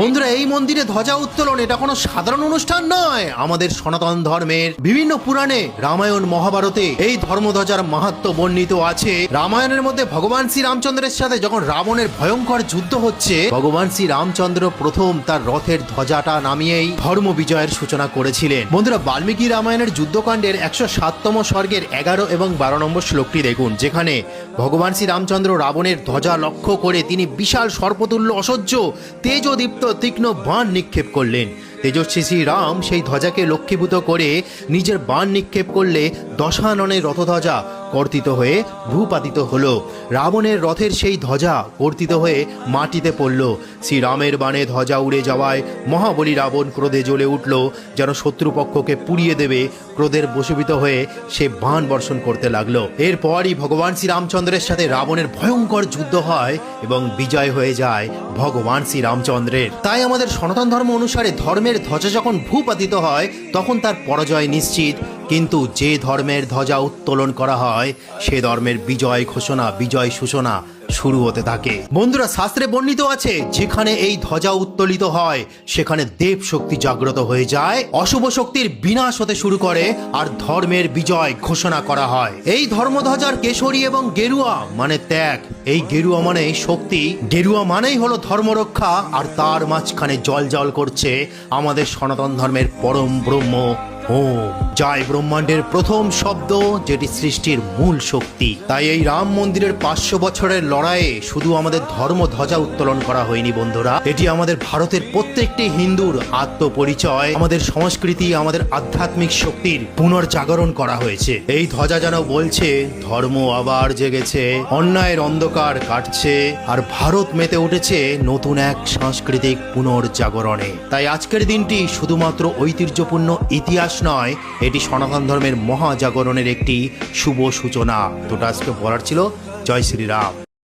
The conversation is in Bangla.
বন্ধুরা, এই মন্দিরে ধ্বজা উত্তোলন, এটা কোনো সাধারণ অনুষ্ঠান নয়। আমাদের সনাতন ধর্মের বিভিন্ন পুরাণে রামায়ণ মহাভারতে এই ধর্মধ্বজার মাহাত্ম বর্ণিত আছে। রামায়ণের মধ্যে ভগবান শ্রী রামচন্দ্রের সাথে যখন রাবণের ভয়ঙ্কর যুদ্ধ হচ্ছে, ভগবান শ্রী রামচন্দ্র প্রথম তার রথের ধ্বজাটা নামিয়েই ধর্ম বিজয়ের সূচনা করেছিলেন। বন্ধুরা, বাল্মীকি রামায়ণের যুদ্ধকাণ্ডের একশো সাততম স্বর্গের এগারো এবং বারো নম্বর শ্লোকটি দেখুন, যেখানে ভগবান শ্রী রামচন্দ্র রাবণের ধ্বজা লক্ষ্য করে তিনি বিশাল সর্পতুল্য, অসহ্য, তেজদীপ্ত, তীক্ষ্ণ বাণ নিক্ষেপ করলেন। তেজস্বী শ্রী রাম সেই ধ্বজাকে লক্ষ্মীভূত করে নিজের বাণ নিক্ষেপ করলে দশাননের রথধ্বজা কর্তিত হয়ে ভূপাতিত হলো। রাবণের রথের সেই ধ্বজা কর্তিত হয়ে মাটিতে পড়ল। শ্রীরামের বাণে ধ্বজা উড়ে যাওয়ায় মহাবলী রাবণ ক্রোধে জ্বলে উঠল, যেন শত্রুপক্ষকে পুড়িয়ে দেবে, ক্রোধের বশীভূত হয়ে সে বাণ বর্ষণ করতে লাগল। এরপরই ভগবান শ্রীরামচন্দ্রের সাথে রাবণের ভয়ঙ্কর যুদ্ধ হয় এবং বিজয় হয়ে যায় ভগবান শ্রীরামচন্দ্রের। তাই আমাদের সনাতন ধর্ম অনুসারে ধর্মের ধ্বজা যখন ভূপাতিত হয়, তখন তার পরাজয় নিশ্চিত। কিন্তু যে ধর্মের ধ্বজা উত্তোলন করা হয় সে ধর্মের বিজয় ঘোষণা, বিজয় সূচনা শুরু হতে থাকে। বন্ধুরা, শাস্ত্রে বর্ণিত আছে, যেখানে এই ধ্বজা উত্তোলিত হয়, সেখানে দেব শক্তি জাগ্রত হয়ে যায়, অশুভ শক্তির বিনাশ হতে শুরু করে, আর ধর্মের বিজয় ঘোষণা করা হয়। এই ধর্মধ্বজার কেশরী এবং গেরুয়া মানে ত্যাগ। এই গেরুয়া মানে শক্তি। গেরুয়া মানেই হলো ধর্মরক্ষা, আর তার মাঝখানে জল জল করছে আমাদের সনাতন ধর্মের পরম ব্রহ্ম ওম জয় ব্রহ্মাণ্ডের প্রথম শব্দ যেটি সৃষ্টির মূল শক্তি। তাই এই রাম মন্দিরের পাঁচশো বছরের লড়াইয়ে শুধু আমাদের ধর্ম ধ্বজা উত্তোলন করা হয়নি বন্ধুরা। এটি আমাদের ভারতের প্রত্যেকটি হিন্দুর আত্মপরিচয়, আমাদের সংস্কৃতি, আমাদের আধ্যাত্মিক শক্তির পুনর্জাগরণ করা হয়েছে। এই ধ্বজা যেন বলছে, ধর্ম আবার জেগেছে, অন্যায়ের অন্ধকার কাটছে, আর ভারত মেতে উঠেছে নতুন এক সাংস্কৃতিক পুনর্জাগরণে। তাই আজকের দিনটি শুধুমাত্র ঐতিহ্যপূর্ণ ইতিহাস নয় এটি সনাতন ধর্মের মহাজাগরণের একটি শুভ সূচনা। তোটা আজকে বলার ছিল জয় শ্রীরাম।